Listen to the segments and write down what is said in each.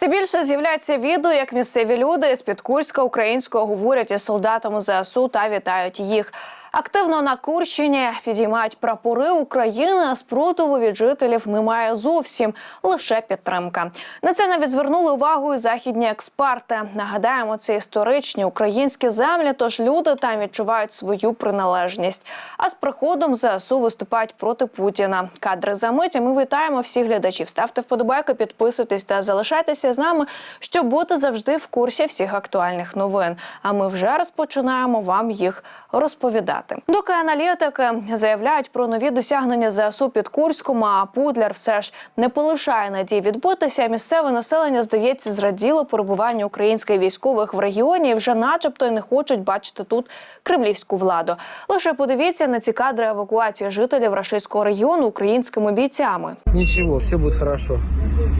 Все більше з'являється відео, як місцеві люди з під Курська українського говорять із солдатами ЗСУ та вітають їх. Активно на Курщині підіймають прапори України, а спротиву від жителів немає зовсім лише підтримка. На це навіть звернули увагу і західні експерти. Нагадаємо, це історичні українські землі, тож люди там відчувають свою приналежність. А з приходом ЗСУ виступають проти Путіна. Кадри за миті. Ми вітаємо всіх глядачів. Ставте вподобайки, підписуйтесь та залишайтеся з нами, щоб бути завжди в курсі всіх актуальних новин. А ми вже розпочинаємо вам їх розповідати. Доки аналітики заявляють про нові досягнення ЗСУ під Курськом, а Пудляр все ж не полишає надії відбутися. Місцеве населення здається зраділо перебування українських військових в регіоні і вже, начебто, й не хочуть бачити тут кремлівську владу. Лише подивіться на ці кадри евакуації жителів рашистського регіону українськими бійцями. Ничего, все будет хорошо.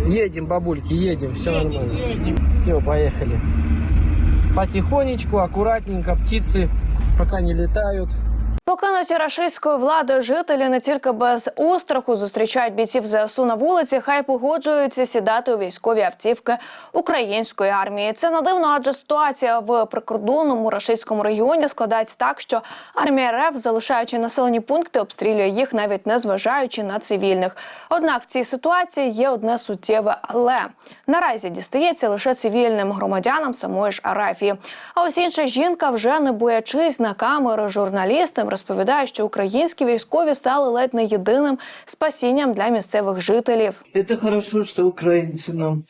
Едем, бабульки, едем, все нормально. Все, поехали. Потихонечку, аккуратненько, птицы пока не летают. Покинуті рашистською владою жителі не тільки без остраху зустрічають бійців ЗСУ на вулиці, хай погоджуються сідати у військові автівки української армії. Це не дивно, адже ситуація в прикордонному рашистському регіоні складається так, що армія РФ, залишаючи населені пункти, обстрілює їх навіть не зважаючи на цивільних. Однак в цій ситуації є одне суттєве, але наразі дістається лише цивільним громадянам самої ж Арафії. А ось інша жінка, вже не боячись на камери журналістам, розповідає, що українські військові стали ледь не єдиним спасінням для місцевих жителів. Это хорошо, что украинцы нам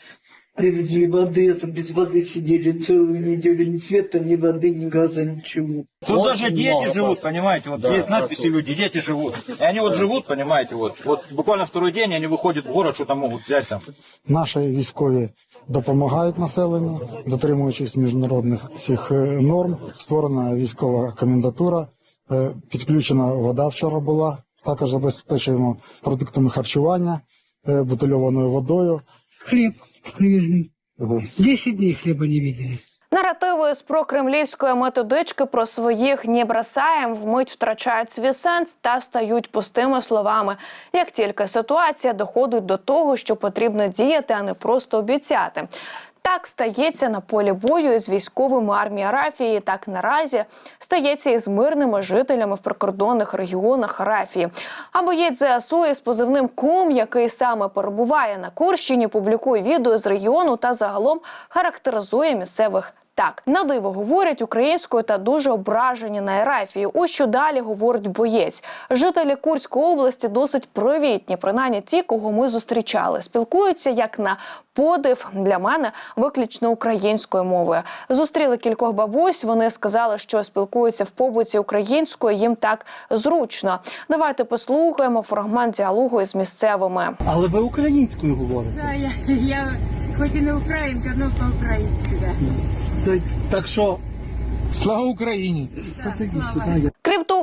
привезли воды, а то без воды сидели целую неделю. Ни света, ни воды, ни газа, ничего. Тут даже дети живут, понимаете, вот есть надписи люди, дети живут. И они вот живут, понимаете, вот, вот буквально второй день они выходят в город, что-то могут взять там. Наші військові допомагають населенню, дотримуючись міжнародних всіх е, норм. Створена військова комендатура, е, підключена вода вчора була. Також забезпечуємо продуктами харчування, е, бутильованою водою. Хлеб привезли. Десять дней хлеба не видели. Наративи з прокремлівської методички про своїх «не бросаєм» вмить втрачають свій сенс та стають пустими словами. Як тільки ситуація доходить до того, що потрібно діяти, а не просто обіцяти. Так стається на полі бою із військовими армії Арафії. Так наразі стається із мирними жителями в прикордонних регіонах Арафії. А боєць ЗСУ із позивним Кум, який саме перебуває на Курщині, публікує відео з регіону та загалом характеризує місцевих. Так, на диво говорять українською та дуже ображені на Ерафію. Ось що далі говорить боєць. Жителі Курської області досить привітні, принаймні ті, кого ми зустрічали. Спілкуються як на подив для мене виключно українською мовою. Зустріли кількох бабусь. Вони сказали, що спілкуються в побуті українською. Їм так зручно. Давайте послухаємо фрагмент діалогу із місцевими. Але ви українською говорите. Да, я, я хоч і не українка, але по-українськи, да. Це так що. Слава Україні! Крім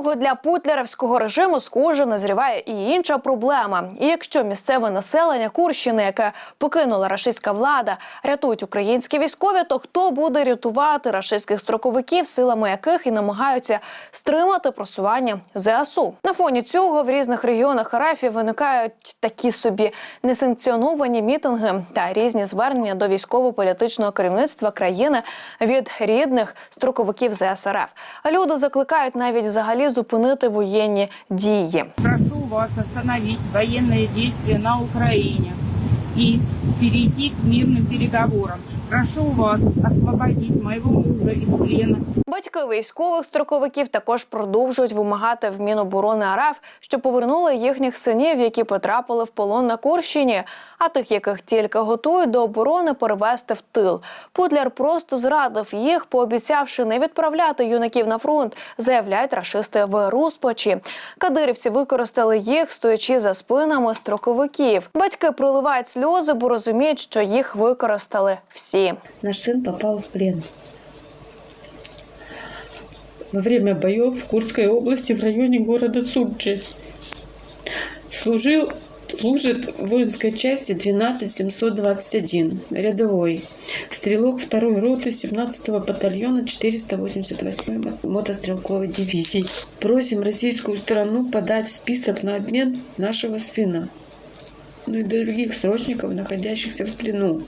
того, для путлярівського режиму схоже назріває і інша проблема. І якщо місцеве населення Курщини, яке покинула рашистська влада, рятують українські військові, то хто буде рятувати рашистських строковиків, силами яких і намагаються стримати просування ЗСУ? На фоні цього в різних регіонах Арафії виникають такі собі несанкціоновані мітинги та різні звернення до військово-політичного керівництва країни від рідних строковиків ЗСРФ. Люди закликають навіть взагалі зупинити воєнні дії. Прошу вас остановить военные действия на Україні и перейти к мирным переговорам. Прошу вас освободить моего из плена. Батьки військових строковиків також продовжують вимагати в Міноборони РФ, що повернули їхніх синів, які потрапили в полон на Курщині, а тих, яких тільки готують до оборони, перевести в тил. Путляр просто зрадив їх, пообіцявши не відправляти юнаків на фронт, заявляють рашисти в розпачі. Кадирівці використали їх, стоячи за спинами строковиків. Батьки проливають сльози, бо розуміють, що їх використали всі. Наш сын попал в плен. Во время боев в Курской области в районе города Суджи. Служил, служит в воинской части 12721, рядовой. Стрелок 2 роты 17-го батальона 488-й мотострелковой дивизии. Просим российскую сторону подать список на обмен нашего сына. Ну и других срочников, находящихся в плену.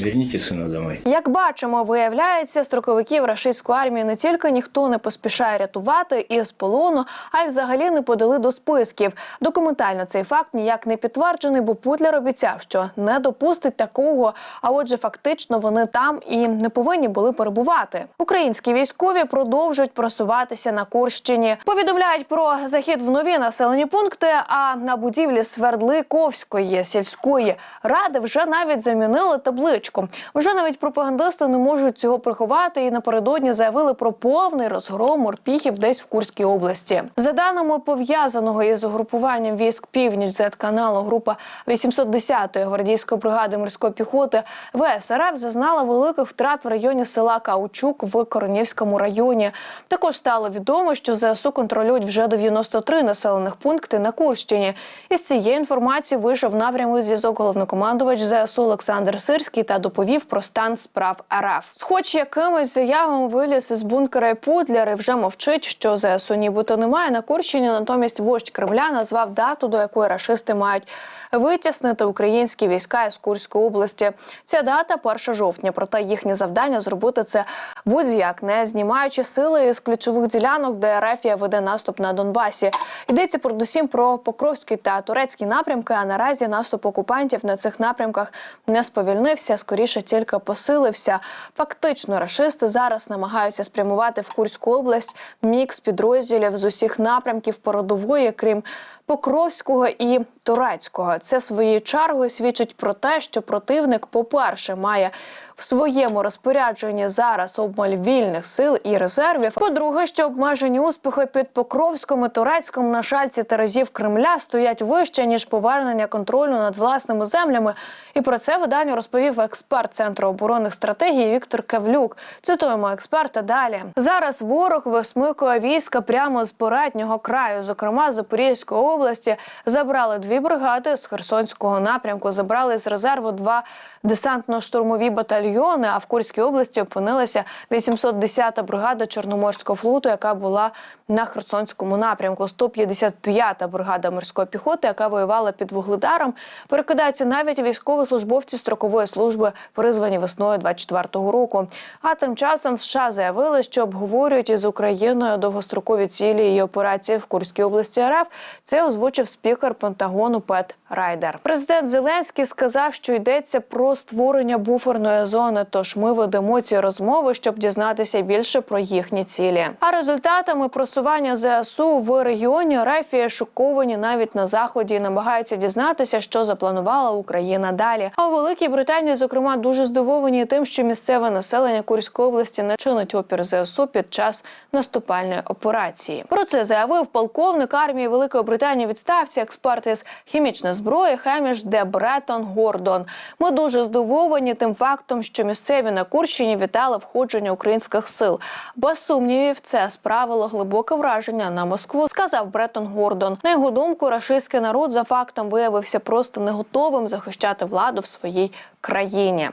Верните сына домой. Як бачимо, виявляється, строковиків рашистської армії не тільки ніхто не поспішає рятувати із полону, а й взагалі не подали до списків. Документально цей факт ніяк не підтверджений, бо Путлер обіцяв, що не допустить такого. А отже, фактично вони там і не повинні були перебувати. Українські військові продовжують просуватися на Курщині. Повідомляють про захід в нові населені пункти. А на будівлі Свердликовської сільської ради вже навіть замінили табличку. Вже навіть пропагандисти не можуть цього приховати і напередодні заявили про повний розгром морпіхів десь в Курській області. За даними пов'язаного із угрупуванням військ північ z каналу, група 810-ї гвардійської бригади морської піхоти ВСРФ зазнала великих втрат в районі села Каучук в Коронівському районі. Також стало відомо, що ЗСУ контролюють вже 93 населених пункти на Курщині. Із цією інформацією вийшов на прямий зв'язок головнокомандувач ЗСУ Олександр Сирський та доповів про стан справ РФ. Хоч якимось заявами виліз із бункера і Путлер і вже мовчить, що ЗСУ нібито немає на Курщині. Натомість вождь Кремля назвав дату, до якої рашисти мають витіснити українські війська із Курської області. Ця дата 1 жовтня. Проте їхнє завдання зробити це будь-як, не знімаючи сили із ключових ділянок, де Рефія веде наступ на Донбасі. Йдеться передусім про Покровський та турецький напрямки. А наразі наступ окупантів на цих напрямках не сповільнився, скоріше тільки посилився. Фактично, рашисти зараз намагаються спрямувати в Курську область мікс підрозділів з усіх напрямків передової, крім Покровського і Турецького. Це своєю чергою свідчить про те, що противник, по-перше, має в своєму розпорядженні зараз обмаль вільних сил і резервів. По-друге, що обмежені успіхи під Покровськом і Турецьком на шальці терезів Кремля стоять вище ніж повернення контролю над власними землями. І про це виданню розповів експерт центру оборонних стратегій Віктор Кавлюк. Цитуємо експерта далі. Зараз ворог висмикує війська прямо з переднього краю, зокрема з Запорізької області, забрали дві бригади з Херсонського напрямку. Забрали з резерву два десантно-штурмові батальйони. А в Курській області опинилася 810-та бригада Чорноморського флоту, яка була на Херсонському напрямку. 155-та бригада морської піхоти, яка воювала під вугледаром. Перекидаються навіть військовослужбовці строкової служби, призвані весною 24-го року. А тим часом США заявили, що обговорюють із Україною довгострокові цілі її операції в Курській області РФ. Це озвучив спікер Пентагону Пет Райдер. Президент Зеленський сказав, що йдеться про створення буферної зони. Тож ми ведемо ці розмови, щоб дізнатися більше про їхні цілі. А результатами просування ЗСУ в регіоні Рефія шоковані навіть на заході і намагаються дізнатися, що запланувала Україна далі. А у Великій Британії, зокрема, дуже здивовані тим, що місцеве населення Курської області не чинить опір ЗСУ під час наступальної операції. Про це заявив полковник армії Великої Британії відставці, експерт із хімічної зброї Хеміш де Бретон Гордон. Ми дуже здивовані тим фактом, що місцеві на Курщині вітали входження українських сил. Без сумнівів, це справило глибоке враження на Москву. Сказав Бретон Гордон. На його думку, рашистський народ за фактом виявився просто не готовим захищати владу в своїй країні.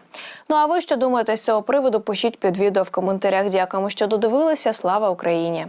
Ну а ви що думаєте з цього приводу? Пишіть під відео в коментарях. Дякуємо, що додивилися. Слава Україні!